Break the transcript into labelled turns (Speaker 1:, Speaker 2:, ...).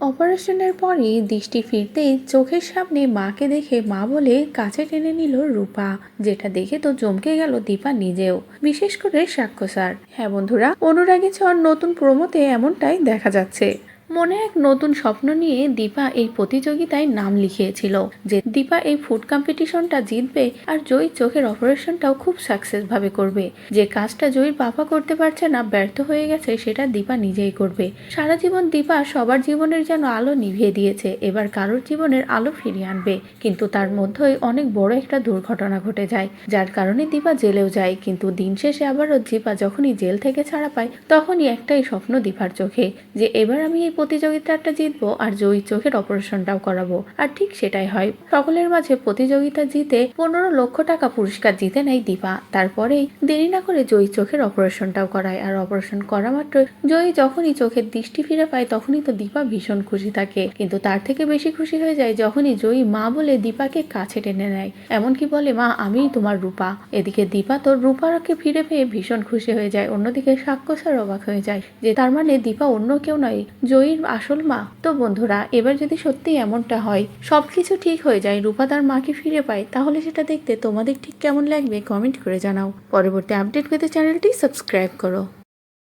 Speaker 1: অপারেশনের পরই দৃষ্টি ফিরতেই চোখের সামনে মাকে দেখে মা বলে কাছে টেনে নিল রূপা, যেটা দেখে তো চমকে গেল দীপা নিজেও। বিশেষ করে সাক্ষ্য স্যার। হ্যাঁ বন্ধুরা, অনুরাগী ছর নতুন প্রমোতে এমনটাই দেখা যাচ্ছে। মনে এক নতুন স্বপ্ন নিয়ে দীপা এই প্রতিযোগিতায় নাম লিখিয়েছিল, যে দীপা এই ফুড কম্পিটিশনটা জিতবে আর জয়ী চোখের অপারেশনটাও খুব সাকসেস ভাবে করবে। যে কাজটা জয়ীর বাবা করতে পারছে না, ব্যর্থ হয়ে গেছে, সেটা দীপা নিজেই করবে। সারা জীবন দীপা সবার জীবনের যেন আলো নিভিয়ে দিয়েছে, এবার কারোর জীবনের আলো ফিরিয়ে আনবে। কিন্তু তার মধ্যেই অনেক বড় একটা দুর্ঘটনা ঘটে যায়, যার কারণে দীপা জেলেও যায়। কিন্তু দিন শেষে আবারও দীপা যখনই জেল থেকে ছাড়া পায়, তখনই একটাই স্বপ্ন দীপার চোখে, যে এবার আমি এই প্রতিযোগিতাটা জিতবো আর জয়ী চোখের অপারেশনটাও করাবো। আর ঠিক সেটাই হয়। সকলের মাঝে প্রতিযোগিতা জিতে পনেরো লক্ষ টাকা পুরস্কার জিতে নেয় দীপা। তারপরেই দেরি না করে জয়ী চোখের অপারেশনটাও করায়। আর অপারেশন করা মাত্র জয়ী যখনই চোখের দৃষ্টি ফিরে পায়, তখনই তো দীপা ভীষণ খুশি থাকে। কিন্তু তার থেকে বেশি খুশি হয়ে যায় যখনই জয়ী মা বলে দীপাকে কাছে টেনে নেয়। এমনকি বলে, মা, আমিই তোমার রূপা। এদিকে দীপা তো রূপাকে ফিরে পেয়ে ভীষণ খুশি হয়ে যায়। অন্যদিকে সাক্ষ্য স্যার অবাক হয়ে যায় যে তার মানে দীপা অন্য কেউ নয়। জয়ীর আসল মা। তো বন্ধুরা, এবার যদি সত্যি এমনটা হয়, সবকিছু ঠিক হয়ে যায়, রূপা তার মাকে ফিরে পায়, তাহলে সেটা দেখতে তোমাদের ঠিক কেমন লাগবে কমেন্ট করে জানাও। পরবর্তী আপডেট পেতে চ্যানেলটি সাবস্ক্রাইব করো।